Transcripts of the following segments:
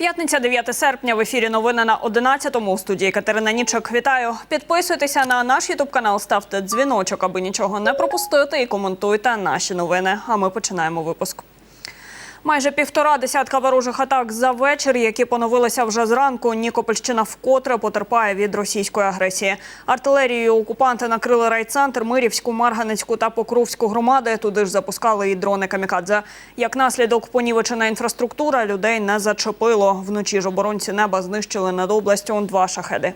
П'ятниця 9 серпня в ефірі новини на 11-му. У студії Катерина Нічок. Вітаю. Підписуйтеся на наш ютуб канал, ставте дзвіночок, аби нічого не пропустити, і коментуйте наші новини. А ми починаємо випуск. Майже півтора десятка ворожих атак за вечір, які поновилися вже зранку. Нікопольщина вкотре потерпає від російської агресії. Артилерією окупанти накрили райцентр, Мирівську, Марганецьку та Покровську громади. Туди ж запускали і дрони камікадзе. Як наслідок понівечена інфраструктура, людей не зачепило. Вночі ж оборонці неба знищили над областю два шахеди.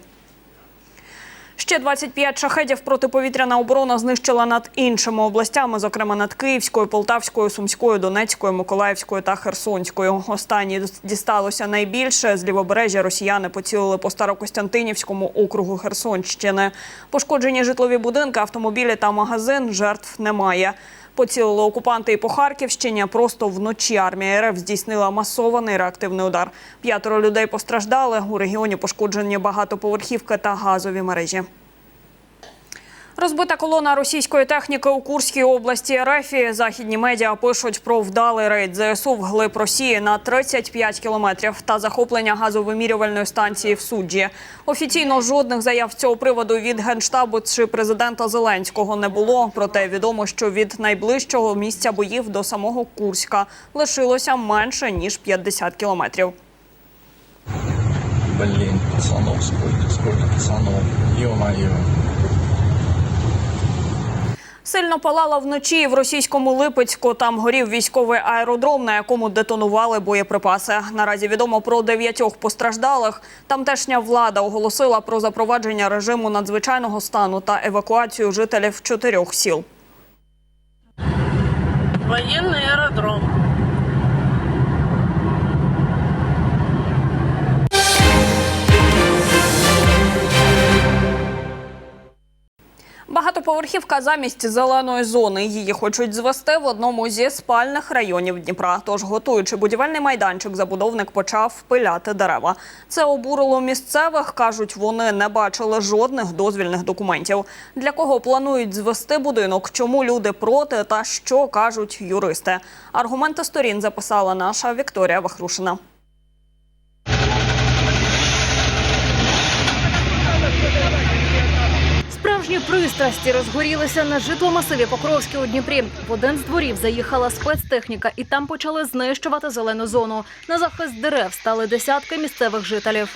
Ще 25 шахедів протиповітряна оборона знищила над іншими областями, зокрема над Київською, Полтавською, Сумською, Донецькою, Миколаївською та Херсонською. Останні дісталося найбільше. З лівобережжя росіяни поцілили по Старокостянтинівському округу Херсонщини. Пошкоджені житлові будинки, автомобілі та магазин. Жертв немає. Поцілили окупанти і по Харківщині. Просто вночі армія РФ здійснила масований реактивний удар. П'ятеро людей постраждали. У регіоні пошкоджені багатоповерхівка та газові мережі. Розбита колона російської техніки у Курській області РФ. Західні медіа пишуть про вдалий рейд ЗСУ вглиб Росії на 35 кілометрів та захоплення газовимірювальної станції в суджі. Офіційно жодних заяв з цього приводу від генштабу чи президента Зеленського не було. Проте відомо, що від найближчого місця боїв до самого Курська лишилося менше ніж 50 кілометрів. Блин, пацанов, сколько, сколько пацанов. Ё-моё. Сильно палала вночі в російському Липецьку. Там горів військовий аеродром, на якому детонували боєприпаси. Наразі відомо про дев'ятьох постраждалих. Тамтешня влада оголосила про запровадження режиму надзвичайного стану та евакуацію жителів чотирьох сіл. Воєнний аэродром. Багатоповерхівка замість зеленої зони. Її хочуть звести в одному зі спальних районів Дніпра. Тож, готуючи будівельний майданчик, забудовник почав пиляти дерева. Це обурило місцевих. кажуть, вони не бачили жодних дозвільних документів. Для кого планують звести будинок, чому люди проти та що кажуть юристи. Аргументи сторін записала наша Вікторія Вахрушина. Справжні пристрасті розгорілися на житломасиві Покровській у Дніпрі. В один з дворів заїхала спецтехніка, і там почали знищувати зелену зону. На захист дерев стали десятки місцевих жителів.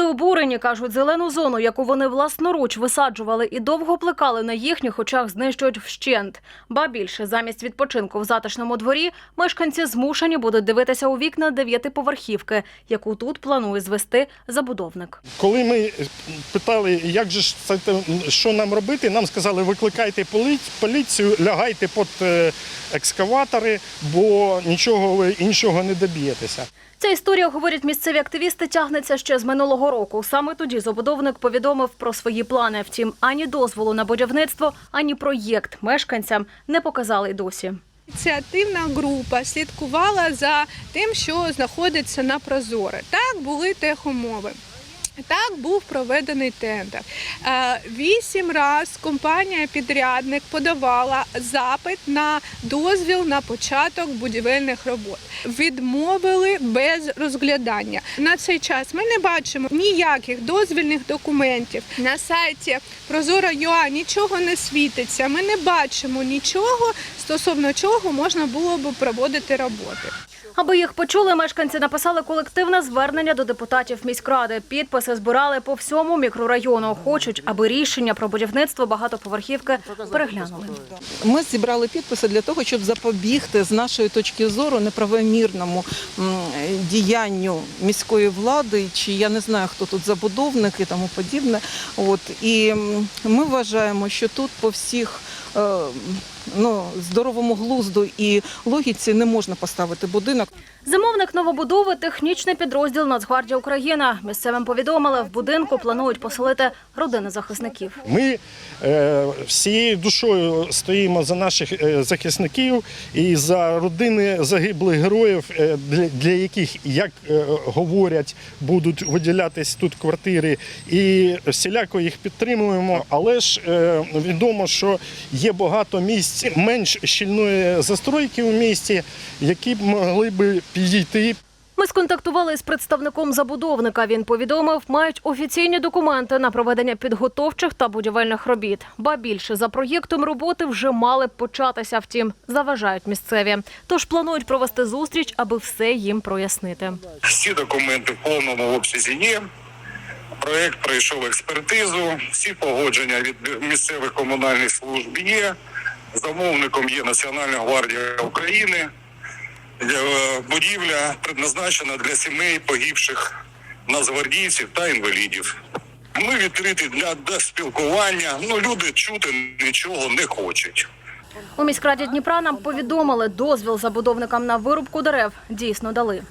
Люди обурені кажуть, зелену зону, яку вони власноруч висаджували і довго плекали на їхніх очах, знищують вщент. Ба більше замість відпочинку в затишному дворі мешканці змушені будуть дивитися у вікна дев'ятиповерхівки, яку тут планує звести забудовник. Коли ми питали, як же це що нам робити, нам сказали, викликайте поліцію, лягайте під е, екскаватори, бо нічого ви іншого не доб'єтеся. Ця історія, говорять місцеві активісти, тягнеться ще з минулого року. Саме тоді забудовник повідомив про свої плани. Втім, ані дозволу на будівництво, ані проєкт мешканцям не показали досі. Ініціативна група слідкувала за тим, що знаходиться на Прозоре. Так були техумови. Так був проведений тендер. Е, Вісім раз компанія-підрядник подавала запит на дозвіл на початок будівельних робот. Відмовили без розглядання. На цей час ми не бачимо ніяких дозвільних документів. На сайті Прозоро.ua нічого не світиться. Ми не бачимо нічого, стосовно чого можна було б проводити роботи. Аби їх почули, мешканці написали колективне звернення до депутатів міськради. Підписи збирали по всьому мікрорайону. Хочуть, аби рішення про будівництво багатоповерхівки переглянули. Ми зібрали підписи для того, щоб запобігти з нашої точки зору неправомірному діянню міської влади, чи я не знаю, хто тут забудовник і тому подібне. От і ми вважаємо, що тут по всіх. Е, Ну, здоровому глузду і логіці не можна поставити будинок. Замовник новобудови технічний підрозділ Нацгвардія Україна. Місцевим повідомили, в будинку планують поселити родини захисників. Ми е, всією душою стоїмо за наших е, захисників і за родини загиблих героїв, е, для, яких, як говорять, будуть виділятись тут квартири, і всіляко їх підтримуємо. Але ж відомо, що є багато місць менш щільної застройки у місті, які б могли би підійти Ми сконтактували з представником забудовника. Він повідомив, мають офіційні документи на проведення підготовчих та будівельних робіт. Ба більше за проєктом роботи вже мали б початися. Втім, заважають місцеві. Тож планують провести зустріч, аби все їм прояснити. Всі документи в повному обсязі є. Проект пройшов експертизу, всі погодження від місцевих комунальних служб є. Замовником є Національна гвардія України. Е, Будівля предназначена для сімей погибших нацгвардійців та інвалідів. Ми відкриті для, для спілкування. Ну люди чути нічого не хочуть. У міськраді Дніпра нам повідомили, дозвіл забудовникам на вирубку дерев дійсно дали.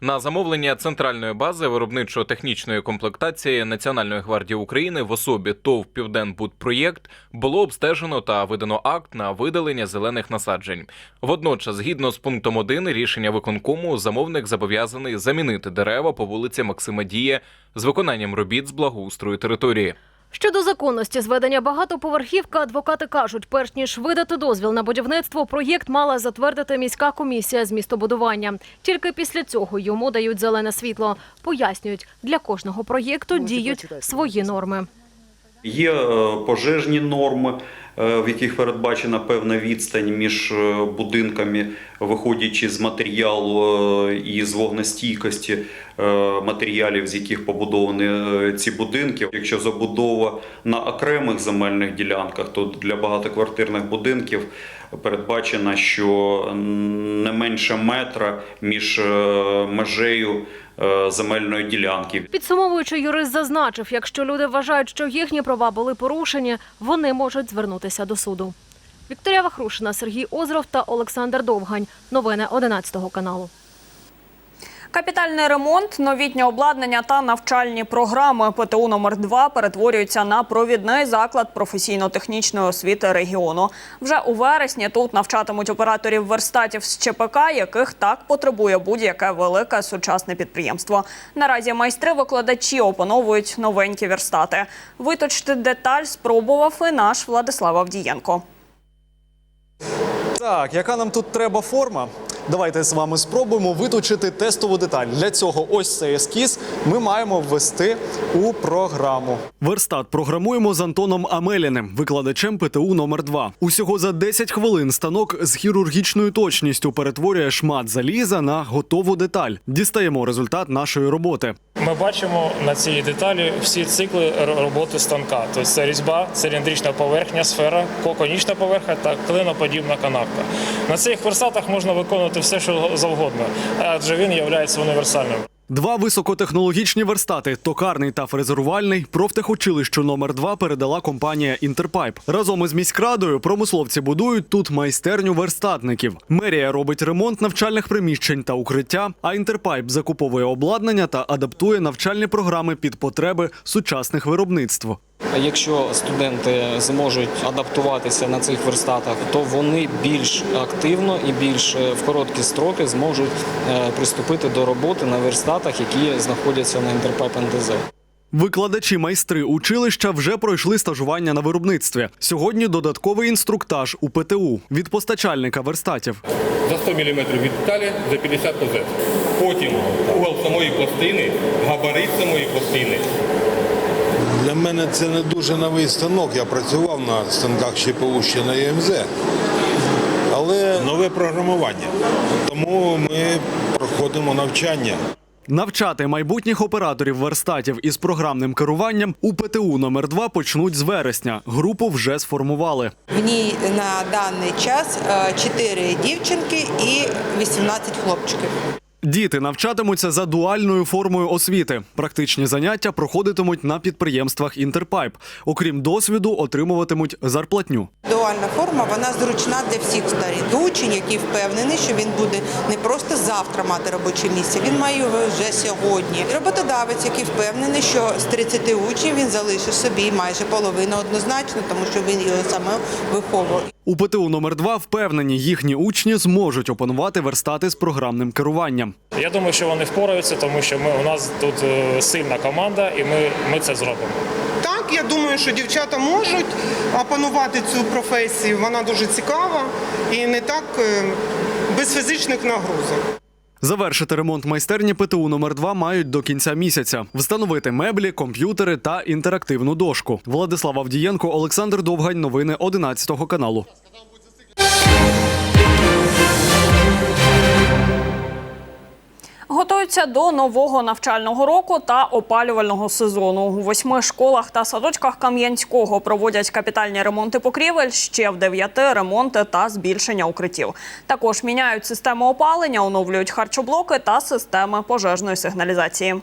На замовлення центральної бази виробничо-технічної комплектації Національної гвардії України в особі ТОВ Південбудпроєкт було обстежено та видано акт на видалення зелених насаджень. Водночас, згідно з пунктом 1 рішення виконкому, замовник зобов'язаний замінити дерева по вулиці Максима Дія з виконанням робіт з благоустрою території. Щодо законності зведення багатоповерхівки, адвокати кажуть, перш ніж видати дозвіл на будівництво, проєкт мала затвердити міська комісія з містобудування. Тільки після цього йому дають зелене світло. Пояснюють, для кожного проєкту діють свої норми. Є е, пожежні норми, е, в яких передбачена певна відстань між е, будинками, виходячи з матеріалу і з вогнестійкості матеріалів, з яких побудовані ці будинки. Якщо забудова на окремих земельних ділянках, то для багатоквартирних будинків передбачено, що не менше метра між е, межею е, земельної ділянки. Підсумовуючи, юрист зазначив, якщо люди вважають, що їхні права були порушені, вони можуть звернутися до суду. Вікторія Вахрушина, Сергій Озров та Олександр Довгань. Новини 11 каналу. Капітальний ремонт, новітнє обладнання та навчальні програми ПТУ номер 2 перетворюються на провідний заклад професійно-технічної освіти регіону. Вже у вересні тут навчатимуть операторів верстатів з ЧПК, яких так потребує будь-яке велике сучасне підприємство. Наразі майстри-викладачі опановують новенькі верстати. Виточити деталь спробував і наш Владислав Авдієнко. Так, яка нам тут треба форма? Давайте з вами спробуємо виточити тестову деталь. Для цього ось цей ескіз ми маємо ввести у програму. Верстат програмуємо з Антоном Амеліним, викладачем ПТУ номер 2 Усього за 10 хвилин станок з хірургічною точністю перетворює шмат заліза на готову деталь. Дістаємо результат нашої роботи. Ми бачимо на цій деталі всі цикли роботи станка. Тобто це різьба, циліндрична поверхня, сфера, конічна поверхня та клиноподібна канавка. На цих верстатах можна виконувати все, що завгодно, адже він є універсальним. Два високотехнологічні верстати токарний та фрезерувальний профтехучилищу номер 2 передала компанія Інтерпайп. Разом із міськрадою промисловці будують тут майстерню верстатників. Мерія робить ремонт навчальних приміщень та укриття. А Інтерпайп закуповує обладнання та адаптує навчальні програми під потреби сучасних виробництв. Якщо студенти зможуть адаптуватися на цих верстатах, то вони більш активно і більш е, в короткі строки зможуть е, приступити до роботи на верстатах, які знаходяться на Інтерпайп НДЗ. Викладачі майстри училища вже пройшли стажування на виробництві. Сьогодні додатковий інструктаж у ПТУ від постачальника верстатів. за 100 мм від деталі за 50 ОЗ. Потім угол самої пластини, габарит самої пластини. Для мене це не дуже новий станок. Я працював на станках ще на ЄМЗ. Але нове програмування. Тому ми проходимо навчання. Навчати майбутніх операторів верстатів із програмним керуванням у ПТУ номер 2 почнуть з вересня. Групу вже сформували. В ній на даний час 4 дівчинки і 18 хлопчиків. Діти навчатимуться за дуальною формою освіти. Практичні заняття проходитимуть на підприємствах Інтерпайп. Окрім досвіду, отримуватимуть зарплатню. Дуальна форма вона зручна для всіх сторін. Учень, який впевнений, що він буде не просто завтра мати робоче місце, він має його вже сьогодні. Роботодавець, який впевнений, що з 30 учнів він залишить собі майже половину однозначно, тому що він його саме виховує. У ПТУ номер 2 впевнені, їхні учні зможуть опанувати верстати з програмним керуванням. Я думаю, що вони впораються, тому що ми у нас тут е, сильна команда, і ми, ми це зробимо. так, я думаю, що дівчата можуть опанувати цю професію. Вона дуже цікава і не так е, без фізичних нагрузок. Завершити ремонт майстерні ПТУ номер 2 мають до кінця місяця. Встановити меблі, комп'ютери та інтерактивну дошку. Владислав Авдієнко, Олександр Довгань. Новини 11 каналу. Готуються до нового навчального року та опалювального сезону. У восьми школах та садочках Кам'янського проводять капітальні ремонти покрівель, ще в дев'яти ремонти та збільшення укриттів. Також міняють систему опалення, оновлюють харчоблоки та системи пожежної сигналізації.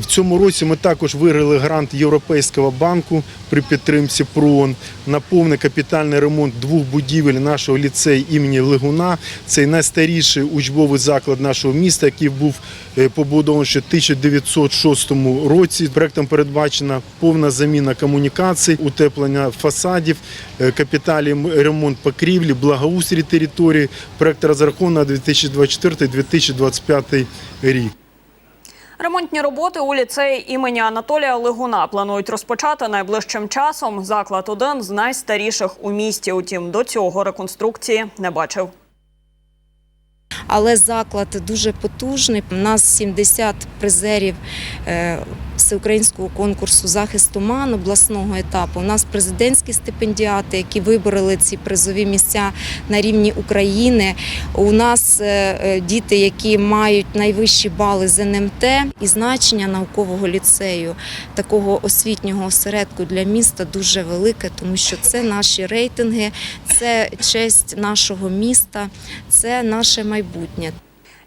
В цьому році ми також виграли грант Європейського банку при підтримці ПРООН на повний капітальний ремонт двох будівель нашого ліцею імені Легуна. Це найстаріший учбовий заклад нашого міста, який був е, побудований ще в 1906 році. Проектом передбачена повна заміна комунікацій, утеплення фасадів, е, капітальний ремонт покрівлі, благоустрій території. Проект розрахований на 2024-2025 рік. Ремонтні роботи у ліцеї імені Анатолія Лигуна планують розпочати найближчим часом. Заклад один з найстаріших у місті. Утім, до цього реконструкції не бачив. Але заклад дуже потужний. У нас 70 призерів е, всеукраїнського конкурсу захист оман обласного етапу. У нас президентські стипендіати, які вибороли ці призові місця на рівні України. У нас е, е, діти, які мають найвищі бали з НМТ і значення наукового ліцею, такого освітнього осередку для міста дуже велике, тому що це наші рейтинги, це честь нашого міста, це наше майбутнє.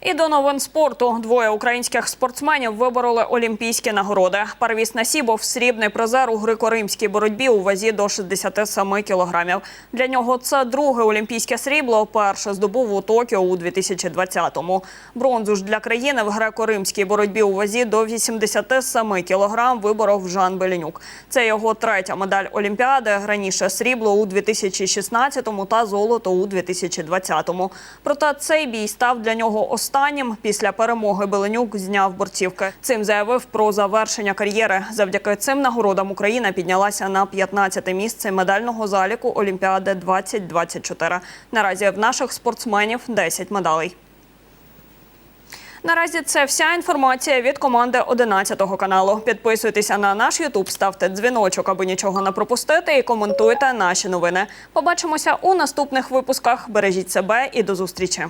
І до новин спорту двоє українських спортсменів вибороли олімпійські нагороди. Парвіс Насібов – срібний призер у греко-римській боротьбі у вазі до 67 кілограмів. Для нього це друге олімпійське срібло. Перше здобув у Токіо у 2020-му. Бронзу ж для країни в греко-римській боротьбі у вазі до 87 кілограм виборов Жан Беленюк. Це його третя медаль Олімпіади. Раніше срібло у 2016-му та золото у 2020-му. Проте цей бій став для нього останнім. Після перемоги Беленюк зняв борцівки. Цим заявив про завершення кар'єри. Завдяки цим нагородам Україна піднялася на 15-те місце медального заліку Олімпіади 2024. Наразі в наших спортсменів 10 медалей. Наразі це вся інформація від команди 11 каналу. Підписуйтеся на наш Ютуб, ставте дзвіночок, аби нічого не пропустити, і коментуйте наші новини. Побачимося у наступних випусках. Бережіть себе і до зустрічі.